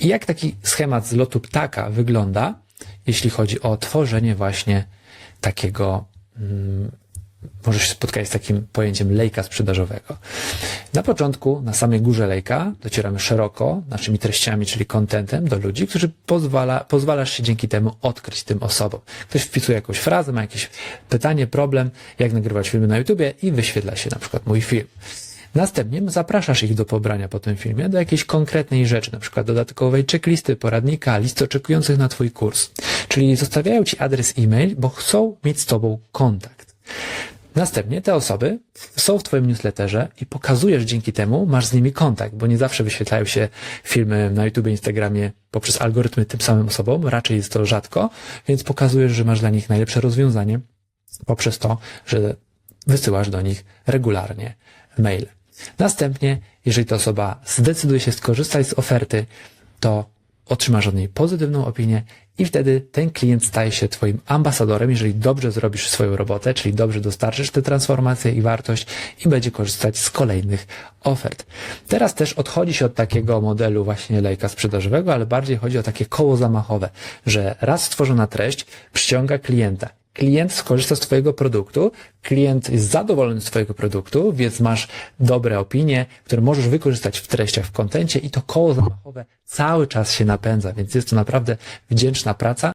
I jak taki schemat z lotu ptaka wygląda, jeśli chodzi o tworzenie właśnie takiego, mm, możesz się spotkać z takim pojęciem lejka sprzedażowego. Na początku, na samej górze lejka, docieramy szeroko naszymi treściami, czyli contentem do ludzi, którzy pozwala, pozwalasz się dzięki temu odkryć tym osobom. Ktoś wpisuje jakąś frazę, ma jakieś pytanie, problem, jak nagrywać filmy na YouTubie i wyświetla się na przykład mój film. Następnie zapraszasz ich do pobrania po tym filmie do jakiejś konkretnej rzeczy, na przykład dodatkowej checklisty, poradnika, listy oczekujących na Twój kurs. Czyli zostawiają Ci adres e-mail, bo chcą mieć z Tobą kontakt. Następnie te osoby są w Twoim newsletterze i pokazujesz dzięki temu, masz z nimi kontakt, bo nie zawsze wyświetlają się filmy na YouTube, Instagramie poprzez algorytmy tym samym osobom, raczej jest to rzadko, więc pokazujesz, że masz dla nich najlepsze rozwiązanie poprzez to, że wysyłasz do nich regularnie maile. Następnie, jeżeli ta osoba zdecyduje się skorzystać z oferty, to otrzymasz od niej pozytywną opinię i wtedy ten klient staje się Twoim ambasadorem, jeżeli dobrze zrobisz swoją robotę, czyli dobrze dostarczysz tę transformację i wartość i będzie korzystać z kolejnych ofert. Teraz też odchodzi się od takiego modelu właśnie lejka sprzedażowego, ale bardziej chodzi o takie koło zamachowe, że raz stworzona treść przyciąga klienta. Klient skorzysta z Twojego produktu, klient jest zadowolony z Twojego produktu, więc masz dobre opinie, które możesz wykorzystać w treściach, w kontencie i to koło zamachowe cały czas się napędza, więc jest to naprawdę wdzięczna praca.